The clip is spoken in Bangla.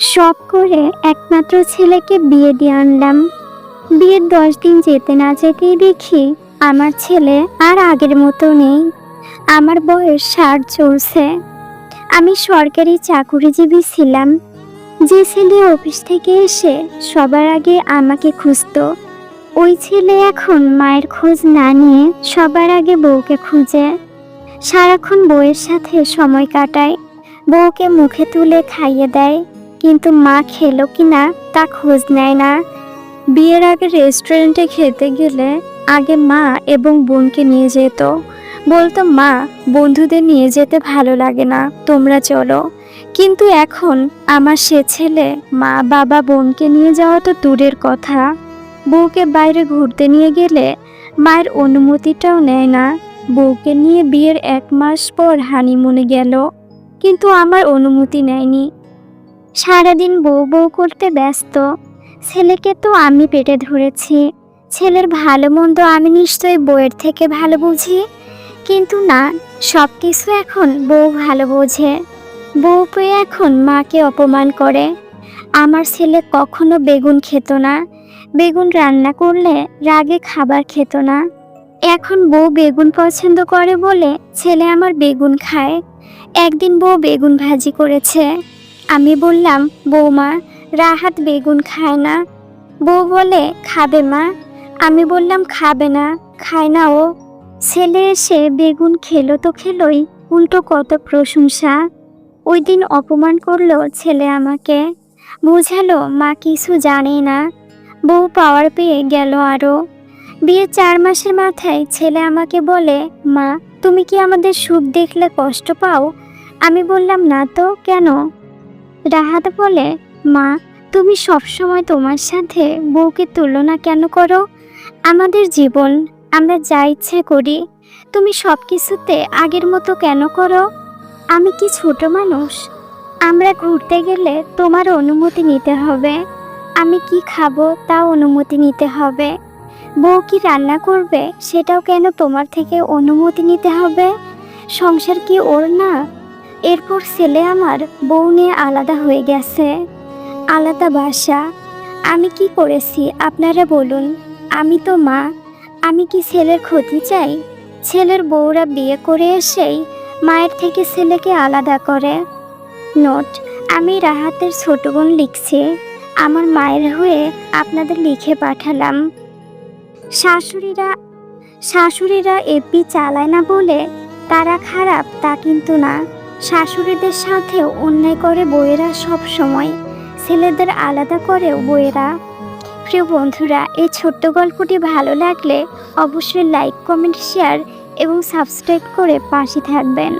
শখ করে একমাত্র ছেলেকে বিয়ে দিয়ে আনলাম। বিয়ের দশ দিন যেতে না যেতেই দেখি আমার ছেলে আর আগের মতো নেই। আমার বয়স ষাট চলছে। আমি সরকারি চাকুরিজীবী ছিলাম। যে ছেলে অফিস থেকে এসে সবার আগে আমাকে খুঁজতো। ওই ছেলে এখন মায়ের খোঁজ না নিয়ে সবার আগে বউকে খুঁজে। সারাক্ষণ বউয়ের সাথে সময় কাটায়। বউকে মুখে তুলে খাইয়ে দেয়। কিন্তু মা খেলো কিনা তা খোঁজ নেয় না। বিয়ের আগে রেস্টুরেন্টে খেতে গেলে আগে মা এবং বোনকে নিয়ে যেত। বলতো, মা, বন্ধুদের নিয়ে যেতে ভালো লাগে না, তোমরা চলো। কিন্তু এখন আমার সে ছেলে মা, বাবা, বোনকে নিয়ে যাওয়া তো দূরের কথা। বউকে বাইরে ঘুরতে নিয়ে গেলে মায়ের অনুমতিটাও নেয় না। বউকে নিয়ে বিয়ের এক মাস পর হানিমুনে গেল, কিন্তু আমার অনুমতি নেয়নি। সারাদিন বউ বউ করতে ব্যস্ত। ছেলেকে তো আমি পেটে ধরেছি। ছেলের ভালো মন্দ আমি নিশ্চয়ই বউয়ের থেকে ভালো বুঝি। কিন্তু না সব কিছু এখন বউ ভালো বোঝে। বউ পেয়ে এখন মাকে অপমান করে। আমার ছেলে কখনো বেগুন খেত না। বেগুন রান্না করলে রাগে খাবার খেত না। এখন বউ বেগুন পছন্দ করে বলে ছেলে আমার বেগুন খায়। একদিন বউ বেগুন ভাজি করেছে। আমি বললাম, বৌমা, রাহাত বেগুন খায় না। বউ বলে, খাবে মা। আমি বললাম, খাবে না, খায় না ও। ছেলে এসে বেগুন খেলো তো খেলোই, উল্টো কত প্রশংসা। ওই দিন অপমান করল ছেলে আমাকে। বুঝালো, মা কিছু জানে না। বউ পাওয়ার পেয়ে গেল আরও বিয়ে চার মাসের মাথায় ছেলে আমাকে বলে, মা, তুমি কি আমাদের সুখ দেখলে কষ্ট পাও আমি বললাম, না তো, কেন? রাহাত বলে, মা, তুমি সবসময় তোমার সাথে বউকে তুলনা কেন করো? আমাদের জীবন, আমরা যা ইচ্ছে করি, তুমি সব কিছুতে আগের মতো কেন করো? আমি কি ছোট মানুষ? আমরা ঘুরতে গেলে তোমার অনুমতি নিতে হবে। আমি কি খাব তা অনুমতি নিতে হবে। বউ কি রান্না করবে সেটাও কেন তোমার থেকে অনুমতি নিতে হবে? সংসার কি ওর না? এরপর ছেলে আমার বউ নিয়ে আলাদা হয়ে গেছে। আলাদা বাসা। আমি কি করেছি আপনারা বলুন। আমি তো মা। আমি কি ছেলের ক্ষতি চাই? ছেলের বউরা বিয়ে করে এসেই মায়ের থেকে ছেলেকে আলাদা করে। নোট, আমি রাহাতের ছোট বোন লিখছি। আমার মায়ের হয়ে আপনাদের লিখে পাঠালাম। শাশুড়িরা শাশুড়িরা এপি চালায় না বলে তারা খারাপ তা কিন্তু না। শাশুড়িদের সাথেও অন্যায় করে বইয়েরা সব সময় ছেলেদের আলাদা করেও বইয়েরা প্রিয় বন্ধুরা, এই ছোট্ট গল্পটি ভালো লাগলে অবশ্যই লাইক কমেন্ট শেয়ার এবং সাবস্ক্রাইব করে পাশে থাকবেন।